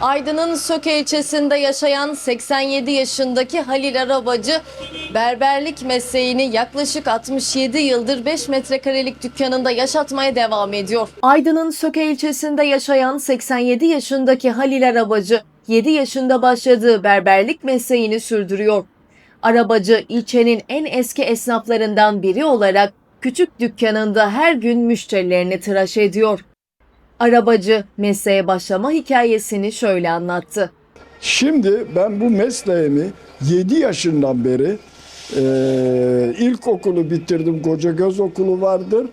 Aydın'ın Söke ilçesinde yaşayan 87 yaşındaki Halil Arabacı berberlik mesleğini yaklaşık 67 yıldır 5 metrekarelik dükkanında yaşatmaya devam ediyor. Aydın'ın Söke ilçesinde yaşayan 87 yaşındaki Halil Arabacı 7 yaşında başladığı berberlik mesleğini sürdürüyor. Arabacı ilçenin en eski esnaflarından biri olarak küçük dükkanında her gün müşterilerini tıraş ediyor. Arabacı mesleğe başlama hikayesini şöyle anlattı. Şimdi ben bu mesleğimi 7 yaşından beri e, ilkokulu bitirdim. Koca Göz Okulu vardır.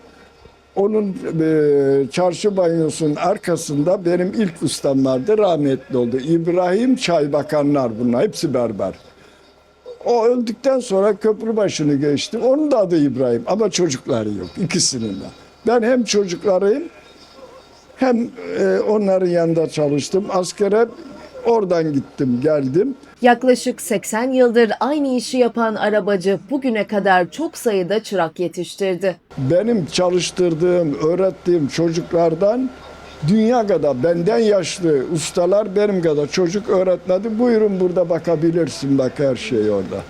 Onun e, çarşı banyosunun arkasında benim ilk ustam vardı. Rahmetli oldu. İbrahim Çaybakanlar bunlar. Hepsi berber. O öldükten sonra köprü başını geçtim. Onun da adı İbrahim ama çocukları yok ikisinin de. Ben hem çocuklarıyım hem e, onların yanında çalıştım. Askere oradan gittim geldim. Yaklaşık 80 yıldır aynı işi yapan arabacı bugüne kadar çok sayıda çırak yetiştirdi. Benim çalıştırdığım, öğrettiğim çocuklardan dünya kadar benden yaşlı ustalar benim kadar çocuk öğretmedi. Buyurun burada bakabilirsin bak her şey orada.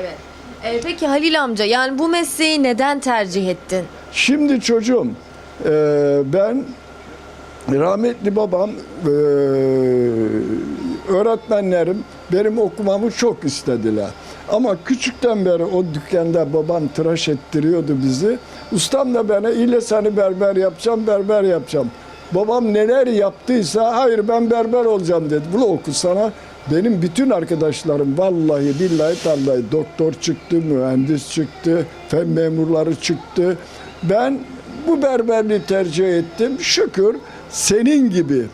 Evet. E, peki Halil amca yani bu mesleği neden tercih ettin? Şimdi çocuğum e, ben rahmetli babam e, öğretmenlerim benim okumamı çok istediler. Ama küçükten beri o dükkanda babam tıraş ettiriyordu bizi. Ustam da bana ile seni berber yapacağım, berber yapacağım. Babam neler yaptıysa hayır ben berber olacağım dedi. Bunu oku sana. Benim bütün arkadaşlarım vallahi billahi tallahi doktor çıktı, mühendis çıktı, fen memurları çıktı. Ben bu berberliği tercih ettim. Şükür senin gibi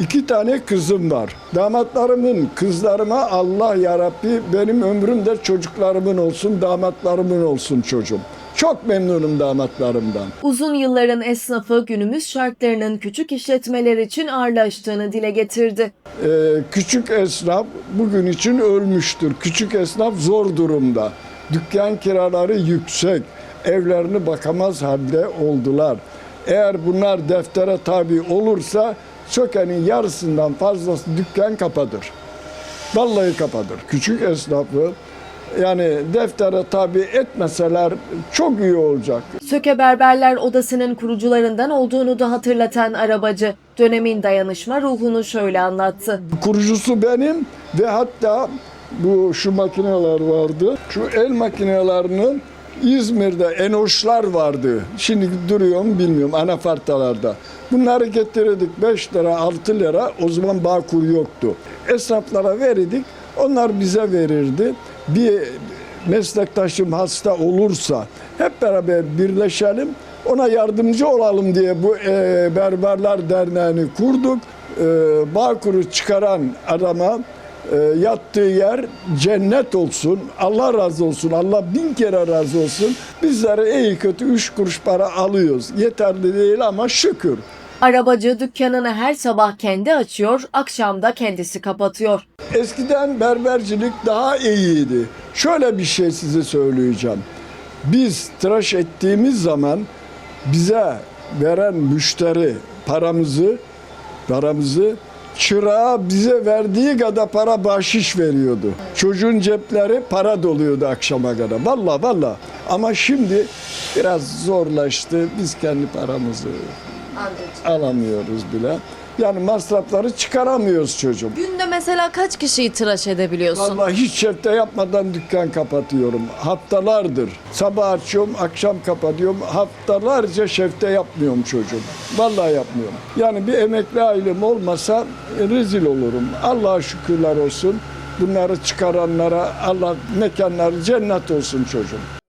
iki tane kızım var. Damatlarımın, kızlarıma Allah yarabbi benim ömrüm de çocuklarımın olsun, damatlarımın olsun çocuğum. Çok memnunum damatlarımdan. Uzun yılların esnafı günümüz şartlarının küçük işletmeler için ağırlaştığını dile getirdi. Ee, küçük esnaf bugün için ölmüştür. Küçük esnaf zor durumda. Dükkan kiraları yüksek. Evlerini bakamaz halde oldular. Eğer bunlar deftere tabi olursa çökenin yarısından fazlası dükkan kapatır. Vallahi kapatır. Küçük esnafı yani deftere tabi etmeseler çok iyi olacak. Söke Berberler Odası'nın kurucularından olduğunu da hatırlatan arabacı dönemin dayanışma ruhunu şöyle anlattı. kurucusu benim ve hatta bu şu makineler vardı. Şu el makinelerinin İzmir'de Enoşlar vardı. Şimdi duruyor mu bilmiyorum anafartalarda. Bunları getirdik 5 lira 6 lira o zaman Bağkur yoktu. Esnaflara verirdik onlar bize verirdi. Bir meslektaşım hasta olursa hep beraber birleşelim ona yardımcı olalım diye bu e, Berberler Derneği'ni kurduk. E, Bağkur'u çıkaran adama e, yattığı yer cennet olsun. Allah razı olsun. Allah bin kere razı olsun. Bizlere iyi kötü üç kuruş para alıyoruz. Yeterli değil ama şükür. Arabacı dükkanını her sabah kendi açıyor, akşam da kendisi kapatıyor. Eskiden berbercilik daha iyiydi. Şöyle bir şey size söyleyeceğim. Biz tıraş ettiğimiz zaman bize veren müşteri paramızı paramızı çırağa bize verdiği kadar para bahşiş veriyordu. Çocuğun cepleri para doluyordu akşama kadar. Valla valla. Ama şimdi biraz zorlaştı. Biz kendi paramızı alamıyoruz bile. Yani masrafları çıkaramıyoruz çocuğum. Günde mesela kaç kişiyi tıraş edebiliyorsun? Vallahi hiç şefte yapmadan dükkan kapatıyorum. Haftalardır. Sabah açıyorum, akşam kapatıyorum. Haftalarca şefte yapmıyorum çocuğum. Vallahi yapmıyorum. Yani bir emekli ailem olmasa e, rezil olurum. Allah'a şükürler olsun. Bunları çıkaranlara Allah mekanları cennet olsun çocuğum.